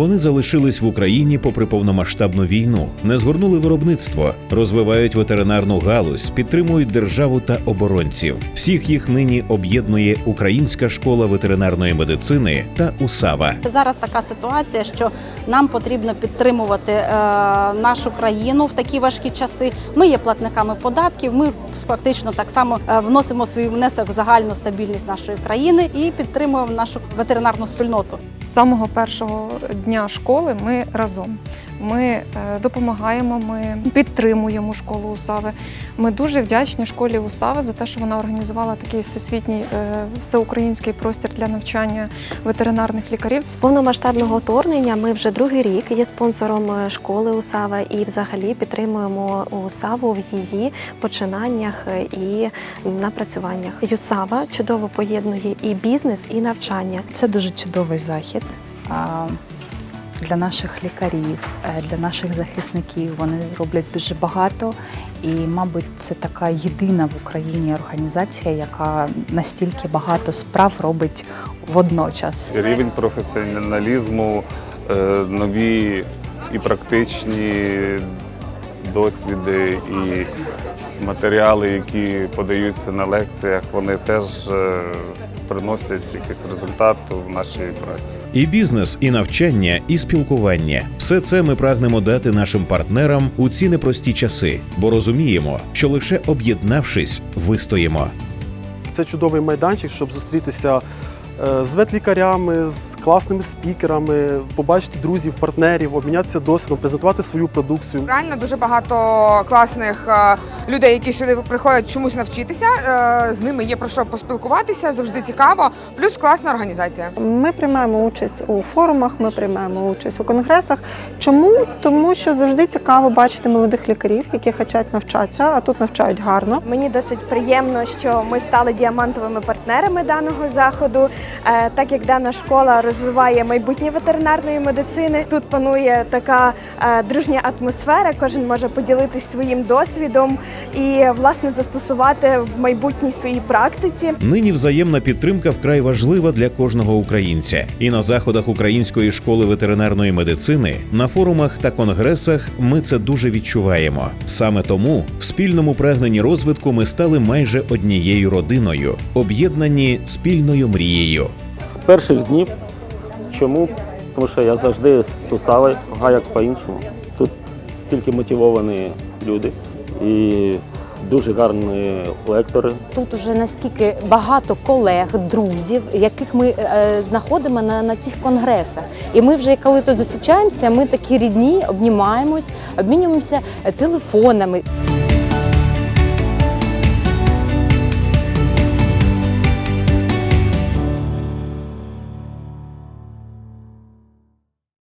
Вони залишились в Україні попри повномасштабну війну, не згорнули виробництво, розвивають ветеринарну галузь, підтримують державу та оборонців. Всіх їх нині об'єднує Українська школа ветеринарної медицини та УСАВА. Зараз така ситуація, що нам потрібно підтримувати е, нашу країну в такі важкі часи. Ми є платниками податків. Ми фактично так само е, вносимо свій внесок в загальну стабільність нашої країни і підтримуємо нашу ветеринарну спільноту. З самого першого дня школи ми разом. Ми е, допомагаємо, ми підтримуємо школу УСАВи. Ми дуже вдячні школі УСАВи за те, що вона організувала такий всесвітній е, всеукраїнський простір для навчання ветеринарних лікарів. З повномасштабного вторгнення ми вже другий рік є спонсором е, школи УСАВА і взагалі підтримуємо УСАВу в її починаннях і напрацюваннях. ЮСАВА чудово поєднує і бізнес, і навчання. Це дуже чудовий захід для наших лікарів, е, для наших захисників. Вони роблять дуже багато. І, мабуть, це така єдина в Україні організація, яка настільки багато справ робить водночас. рівень професіоналізму, е, нові і практичні досвіди і матеріали, які подаються на лекціях, вони теж е, приносять якийсь результат в нашій праці. І бізнес, і навчання, і спілкування все це ми прагнемо дати нашим партнерам у ці непрості часи, бо розуміємо, що лише об'єднавшись, вистоїмо. Це чудовий майданчик, щоб зустрітися е, з ветлікарями, з класними спікерами, побачити друзів, партнерів, обмінятися досвідом, презентувати свою продукцію. Реально дуже багато класних е, людей, які сюди приходять чомусь навчитися. Е, З ними є про що поспілкуватися, завжди цікаво. Плюс класна організація. Ми приймаємо участь у форумах, ми приймаємо участь у конгресах. Чому? Тому що завжди цікаво бачити молодих лікарів, які хочуть навчатися, а тут навчають гарно. Мені досить приємно, що ми стали діамантовими партнерами даного заходу, Е, так як дана школа розвиває майбутнє ветеринарної медицини. Тут панує така е, дружня атмосфера. Кожен може поділитись своїм досвідом і власне застосувати в майбутній своїй практиці. Нині взаємна підтримка вкрай важлива для кожного українця. І на заходах Української школи ветеринарної медицини, на форумах та конгресах ми це дуже відчуваємо. Саме тому в спільному прагненні розвитку ми стали майже однією родиною, об'єднані спільною мрією. З перших днів. Чому? Тому що я завжди з Сусави, а як по-іншому. Тут тільки мотивовані люди і дуже гарні лектори. Тут уже наскільки багато колег, друзів, яких ми е, знаходимо на, на цих конгресах. І ми вже коли тут зустрічаємося, ми такі рідні, обнімаємось, обмінюємося е, телефонами.